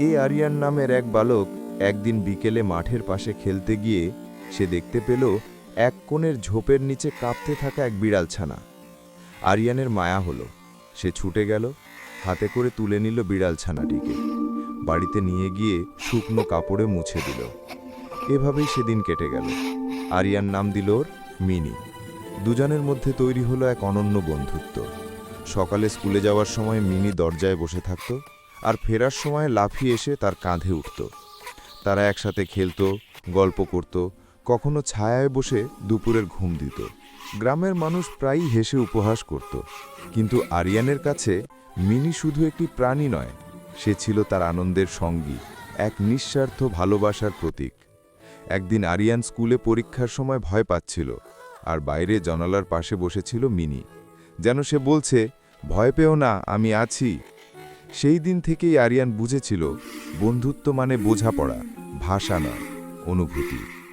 এ আরিয়ান নামের এক বালক একদিন বিকেলে মাঠের পাশে খেলতে গিয়ে সে দেখতে পেল এক কোণের ঝোপের নিচে কাঁপতে থাকা এক বিড়াল ছানা। আরিয়ানের মায়া হলো। সে ছুটে গেল, হাতে করে তুলে নিল বিড়াল ছানাটিকে। বাড়িতে নিয়ে গিয়ে শুকনো কাপড়ে মুছে দিল। এভাবেই সেদিন কেটে গেল। আরিয়ান নাম দিল ওর মিনি। দুজনের মধ্যে তৈরি হলো এক অনন্য বন্ধুত্ব। সকালে স্কুলে যাওয়ার সময় মিনি দরজায় বসে থাকত। আর ফেরার সময় লাফিয়ে এসে তার কাঁধে উঠত। তারা একসাথে খেলতো, গল্প করত, কখনো ছায়ায় বসে দুপুরের ঘুম দিত। গ্রামের মানুষ প্রায়ই হেসে উপহাস করত। কিন্তু আরিয়ানের কাছে মিনি শুধু একটি প্রাণী নয়, সে ছিল তার আনন্দের সঙ্গী, এক নিঃস্বার্থ ভালোবাসার প্রতীক। একদিন আরিয়ান স্কুলে পরীক্ষার সময় ভয় পাচ্ছিল, আর বাইরে জানালার পাশে বসেছিল মিনি। যেন সে বলছে, ভয় পেও না, আমি আছি। সেই দিন থেকেই আরিয়ান বুঝেছিল বন্ধুত্ব মানে বোঝাপড়া ভাষা নয় অনুভূতি।